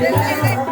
Thank you.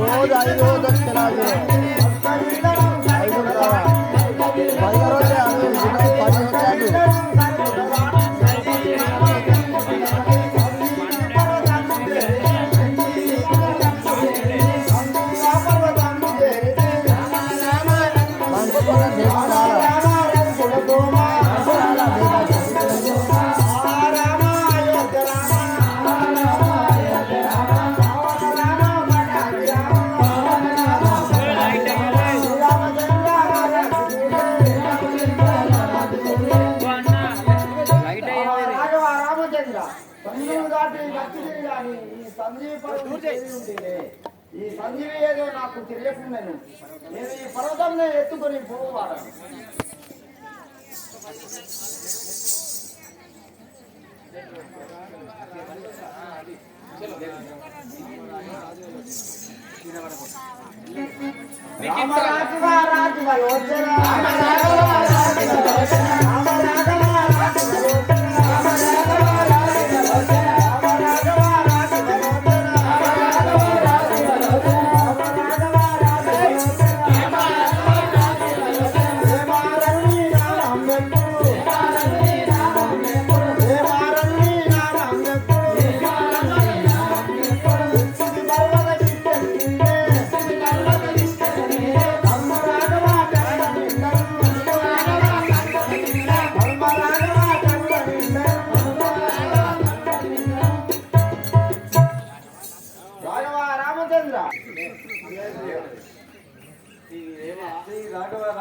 రోజు ఐదు రోజులు వస్తున్నాడు ఈ సంజీవి పర్వతం ఈ సంజీవి ఏదో నాకు తెలియకుండాను నేను ఈ పర్వతంలో ఎత్తుకొని పోవాడు రామరాజుగా రాజుగా వచ్చరా రామరాజుగా రాజుగా వచ్చరా రామరాజుగా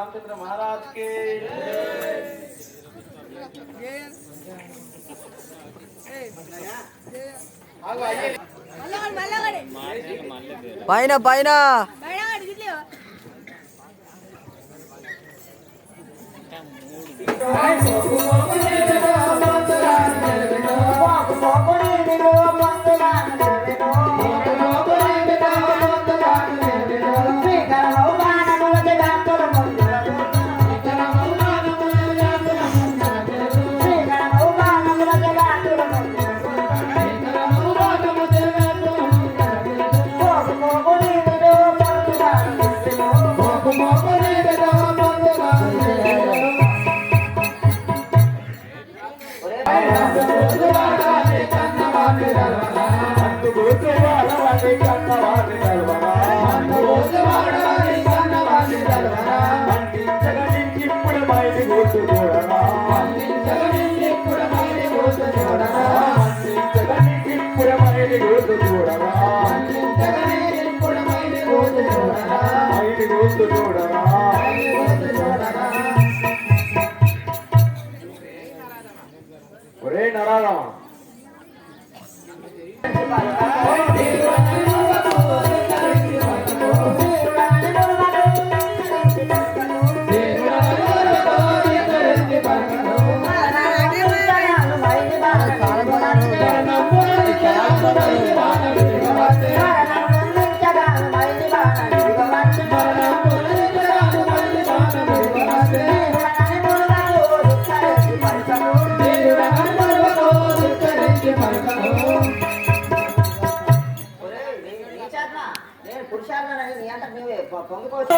రామచంద్ర మహారాజ్కి పైన పైన. ఒరే ஒரே நராதம் Thank you. పొందుకోవచ్చు.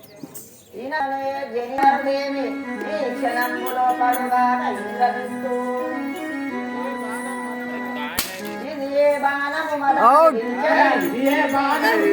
సరపుష్ప క్షణంలో పడుగాన ఇంద్రవిస్తూ ఇది ఏ బాణము Out. మదన ఏ బాణము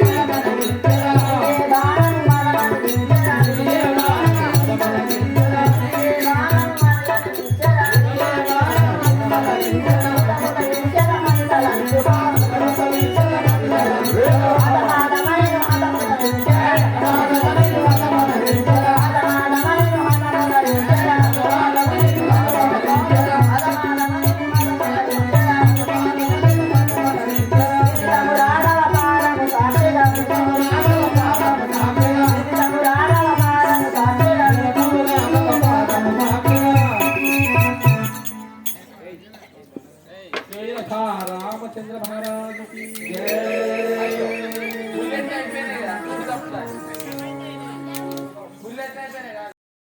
रामचंद्र महाराज की